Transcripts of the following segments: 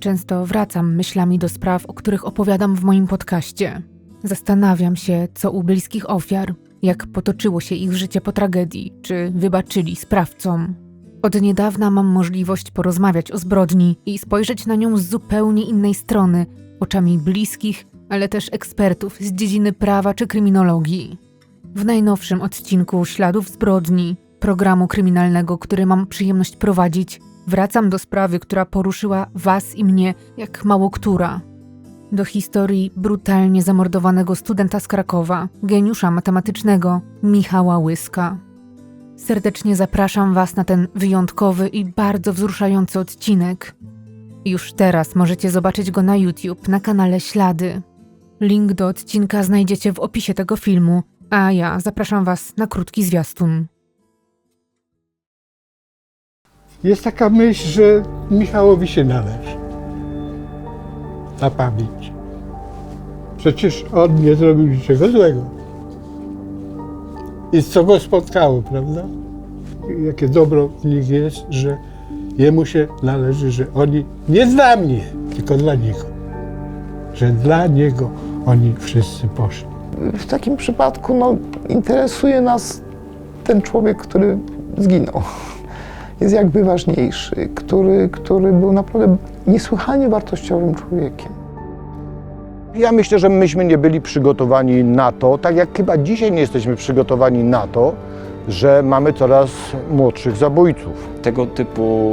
Często wracam myślami do spraw, o których opowiadam w moim podcaście. Zastanawiam się, co u bliskich ofiar, jak potoczyło się ich życie po tragedii, czy wybaczyli sprawcom. Od niedawna mam możliwość porozmawiać o zbrodni i spojrzeć na nią z zupełnie innej strony, oczami bliskich, ale też ekspertów z dziedziny prawa czy kryminologii. W najnowszym odcinku Śladów zbrodni, programu kryminalnego, który mam przyjemność prowadzić, wracam do sprawy, która poruszyła Was i mnie jak mało która. Do historii brutalnie zamordowanego studenta z Krakowa, geniusza matematycznego Michała Łyska. Serdecznie zapraszam Was na ten wyjątkowy i bardzo wzruszający odcinek. Już teraz możecie zobaczyć go na YouTube na kanale Ślady. Link do odcinka znajdziecie w opisie tego filmu, a ja zapraszam Was na krótki zwiastun. Jest taka myśl, że Michałowi się należy. Na pamięć. Przecież on nie zrobił niczego złego. I co go spotkało, prawda? Jakie dobro w nich jest, że jemu się należy, że oni nie dla mnie, tylko dla niego. Że dla niego oni wszyscy poszli. W takim przypadku no, interesuje nas ten człowiek, który zginął. Jest jakby ważniejszy, który, który był naprawdę niesłychanie wartościowym człowiekiem. Ja myślę, że myśmy nie byli przygotowani na to, tak jak chyba dzisiaj nie jesteśmy przygotowani na to, że mamy coraz młodszych zabójców. Tego typu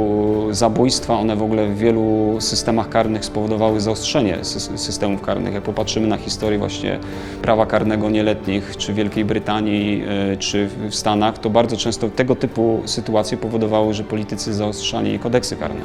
zabójstwa, one w ogóle w wielu systemach karnych spowodowały zaostrzenie sys- systemów karnych. Jak popatrzymy na historię właśnie prawa karnego nieletnich, czy Wielkiej Brytanii, y, czy w Stanach, to bardzo często tego typu sytuacje powodowały, że politycy zaostrzali kodeksy karne.